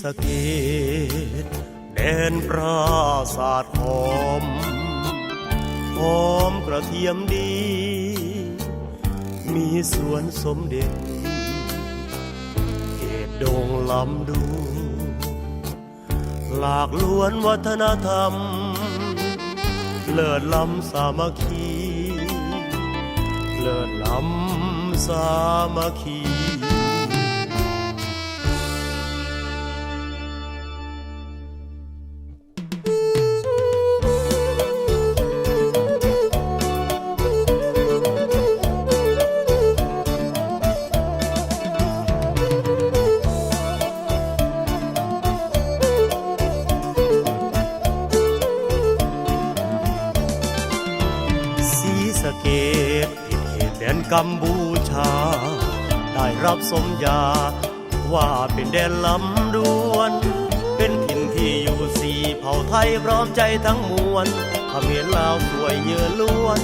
สะเกดแดนปราสาทหอม หอมกระเทียมดี มีสวนสมเด็จเกตดงลำดู หลากล้วนวัฒนธรรม เลิศล้ำสามัคคี เลิศล้ำสามัคคีะเกตติดเขตแดนกัมพูชา ได้รับสมญาว่าเป็นแดนลำดวน เป็นถิ่นที่อยู่สี่เผ่าไทยพร้อมใจทั้งมวลเขมรลาวสวยเยือล้วน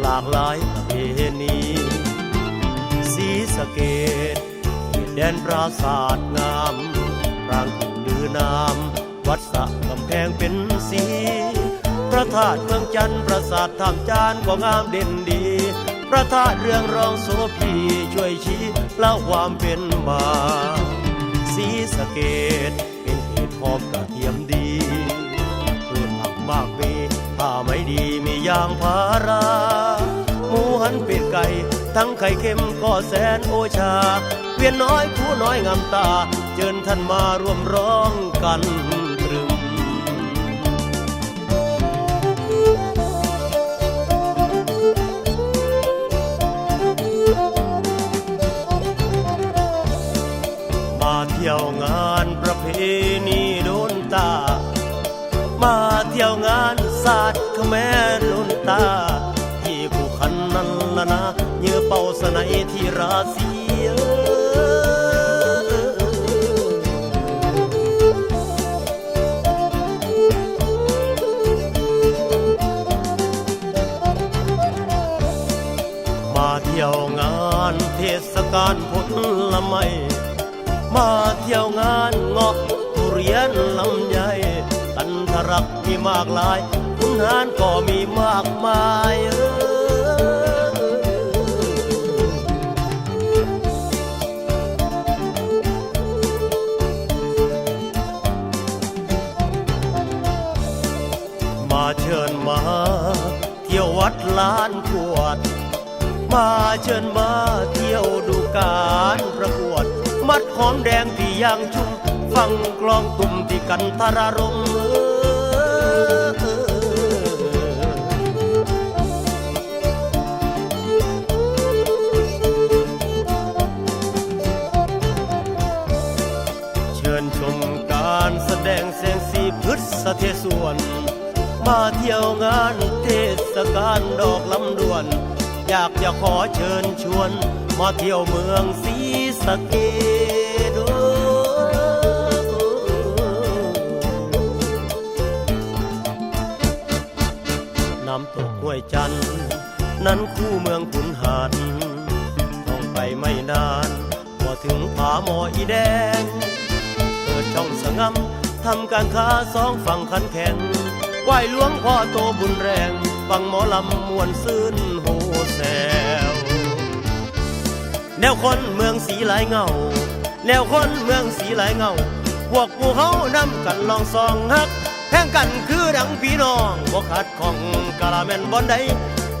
หลากหลายประเพณีสีสะเกตเขตแดนปราสาทงามรางถูลือนาม วัดสะกำแพงเป็นสี ระธาตุเมืองจันทร์ปราสาททามจานก็งามเด่นดี พระธาตุเรืองรองโสพีช่วยชี้เล่าความเป็นมาสีสะเกตเป็นเหตุหอมกระเทียมดีเพื่อนหลักมากมีถ้าไม่ดีมียางพาราหมูหันเป็ดไก่ ทั้งไข่เค็มก็แสนโอชา เวียนน้อยผู้น้อยงามตา เจิญท่านมาร่วมร้องกัน ที่ยวงานประเพณีโดนตา มาเที่ยวงานศาสตร์ขแมรโดนตา ที่ผู้คันนั้นละนะเยื่อเป่าสนัยที่ราศีมาเที่ยวงานเทศกาลผลไม้ มาเที่ยวงานเงาะทุเรียนลำไยกันทรักมีมากลายคุณหารก็มีมากมายเอ้ยมาเชิญมา เที่ยววัดลานขวด มาเชิญมา หอมแดงที่ยางชุ่มฟังกลองตุ่มที่กันทรารมเออเชิญชมการแสดงแสงสีพฤษเทศวนมาเที่ยวงานเทศกาลดอกลำดวน อยากจะขอเชิญชวน มาเที่ยวเมืองศรีสะเกษำตกห้วยจันนั้นคู่เมืองขุนหารต้องไปไม่นานพอถึงผาหมออีแดง เปิดช่องสงำทำการค้าสองฝั่งขันแข่งไหวหลวงพ่อโตบุญแรงฟังหมอลำมวนซื่นโหแซวแนวคนเมืองสีหลายเงา แนวคนเมืองสีหลายเงาพวกผู้เฮานำกันลองซองฮัก แข่งกันคือดังพี่น้องบ่ขาดของกะละแม่นบอนได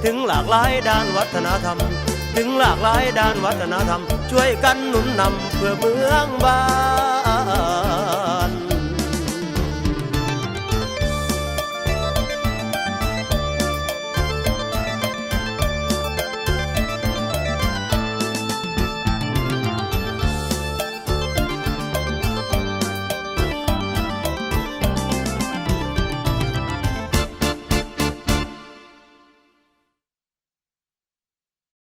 ถึงหลากหลายด้านวัฒนธรรม ถึงหลากหลายด้านวัฒนธรรม ช่วยกันหนุนนำเพื่อเมืองบ้าน